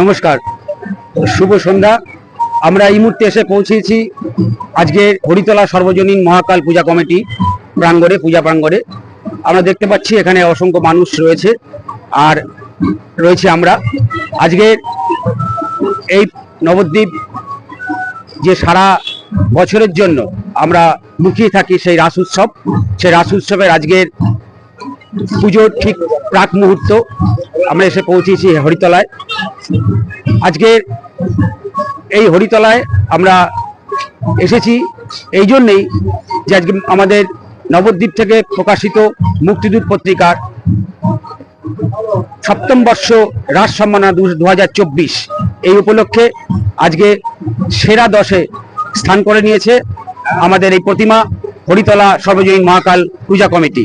নমস্কার। শুভ সন্ধ্যা। আমরা এই মুহূর্তে এসে পৌঁছেছি আজকে হরিতলা সর্বজনীন মহাকাল পূজা কমিটি প্রাঙ্গণে, পূজা প্রাঙ্গণে। আমরা দেখতে পাচ্ছি এখানে অসংখ্য মানুষ রয়েছে আর রয়েছে আমরা। আজকে এই নবদ্বীপ যে সারা বছরের জন্য আমরা মুখিয়ে থাকি সেই রাস উৎসব, সেই রাস উৎসবের আজকের পুজোর ঠিক প্রাক মুহূর্ত। আমরা এসে পৌঁছেছি হরিতলায়। আজকে এই হরিতলায় আমরা এসেছি। এই জন্যেই যে আজকে আমাদের নবদ্বীপ থেকে প্রকাশিত মুক্তিদূত পত্রিকার সপ্তম বর্ষ রাজ সম্মাননা দু এই উপলক্ষে আজকে সেরা দশে স্থান করে নিয়েছে আমাদের এই প্রতিমা হরিতলা সর্বজনীন মহাকাল পূজা কমিটি।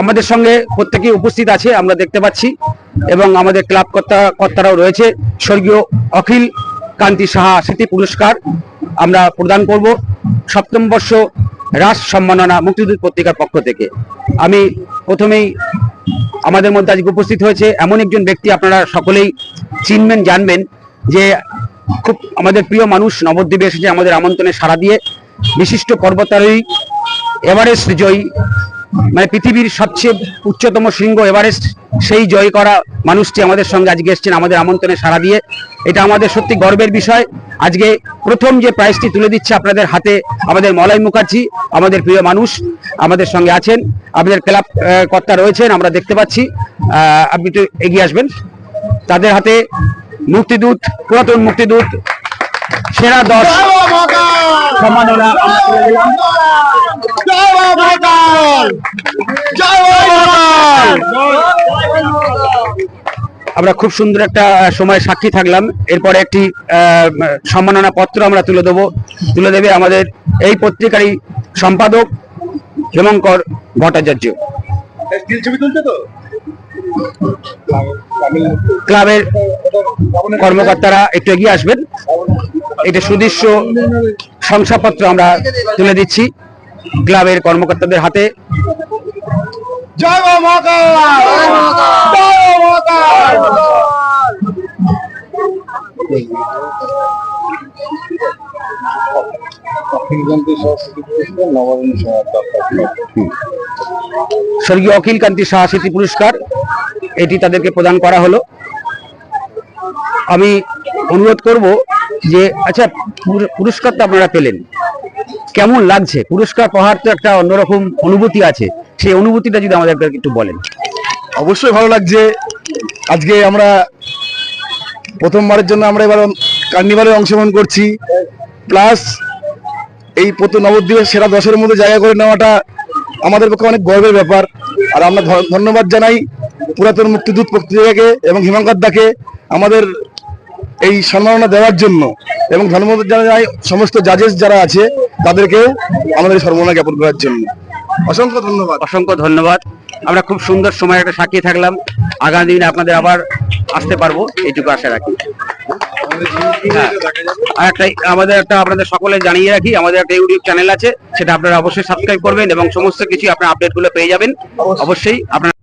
আমাদের সঙ্গে প্রত্যেকেই উপস্থিত আছে, আমরা দেখতে পাচ্ছি। এবং আমাদের ক্লাব কর্তা, কর্তারাও রয়েছে। স্বর্গীয় অখিল কান্তি সাহা স্মৃতি পুরস্কার আমরা প্রদান করব সপ্তম বর্ষ রাস সম্মাননা মুক্তিযুদ্ধ পত্রিকার পক্ষ থেকে। আমি প্রথমেই আমাদের মধ্যে আজকে উপস্থিত হয়েছে এমন একজন ব্যক্তি আপনারা সকলেই চিনবেন, জানবেন যে খুব আমাদের প্রিয় মানুষ নবদ্বীপে এসেছে, আমাদের আমন্ত্রণে সাড়া দিয়ে বিশিষ্ট পর্বতারোহী এভারেস্ট জয়ী মানে পৃথিবীর সবচেয়ে উচ্চতম শৃঙ্গ এভারেস্ট সেই জয় করা মানুষটি আমাদের সঙ্গে আজকে এসেছেন আমাদের আমন্ত্রণে সাড়া দিয়ে। এটা আমাদের সত্যি গর্বের বিষয়। আজকে প্রথম যে প্রাইজটি তুলে দিচ্ছে আপনাদের হাতে আমাদের মলয় মুখার্জি আমাদের প্রিয় মানুষ আমাদের সঙ্গে আছেন। আমাদের ক্লাব কর্তা রয়েছেন আমরা দেখতে পাচ্ছি। আপনি একটু এগিয়ে আসবেন। তাদের হাতে মুক্তিদূত পুরাতন মুক্তিদূত সেরা দশ সম্মাননা। আমরা তুলে দিলাম। আমরা খুব সুন্দর একটা সময় সাক্ষী থাকলাম। এরপরে একটি সম্মাননা পত্র আমরা তুলে দেবো। তুলে দেবে আমাদের এই পত্রিকারই সম্পাদক হেমঙ্কর ভট্টাচার্য। ক্লাবের কর্মকর্তারা একটু এগিয়ে আসবেন। এটা সুদৃশ্য শংসাপত্র আমরা তুলে দিচ্ছি। ক্লাবের কর্মকর্তাদের হাতে। জয় মা মহাকাল! জয় মা মহাকাল! স্বর্গীয় অখিল কান্তি সাহা স্মৃতি পুরস্কার এটি তাদেরকে প্রদান করা হলো। আমি অনুরোধ করব যে আচ্ছা পুর- পুরস্কার তো আপনারা পেলেন। কেমন লাগছে? পুরস্কার পাওয়ার তো একটা অন্যরকম অনুভূতি আছে। সেই অনুভূতিটা যদি আমাদেরকে একটু বলেন। অবশ্যই ভালো লাগছে। আজকে আমরা প্রথমবারের জন্য আমরা এবার কার্নিভালে অংশগ্রহণ করছি। প্লাস এই প্রথম নবদ্বীপের সেরা দশের মধ্যে জায়গা করে নেওয়াটা আমাদের পক্ষে অনেক গর্বের ব্যাপার। আর আমরা ধন্যবাদ জানাই পুরাতন মুক্তিদূত পত্রিকাকে এবং হিমাঙ্কর দাকে আমাদের এই সম্মাননা দেওয়ার জন্য এবং ধন্যবাদ জানাই সমস্ত জাজেস যারা আছে তাদেরকেও আমাদের সম্মাননা জ্ঞাপন করার জন্য। অসংখ্য ধন্যবাদ। অসংখ্য ধন্যবাদ। আমরা খুব সুন্দর সময় একটা সাক্ষী থাকলাম। আগামী দিনে আপনাদের আবার আসতে পারব, এইটুকু আশা রাখি। হ্যাঁ। আর একটা, আমাদের একটা আপনাদের সকলে জানিয়ে রাখি, আমাদের একটা ইউটিউব চ্যানেল আছে, সেটা আপনারা অবশ্যই সাবস্ক্রাইব করবেন এবং সমস্ত কিছু আপনার আপডেটগুলো পেয়ে যাবেন। অবশ্যই আপনারা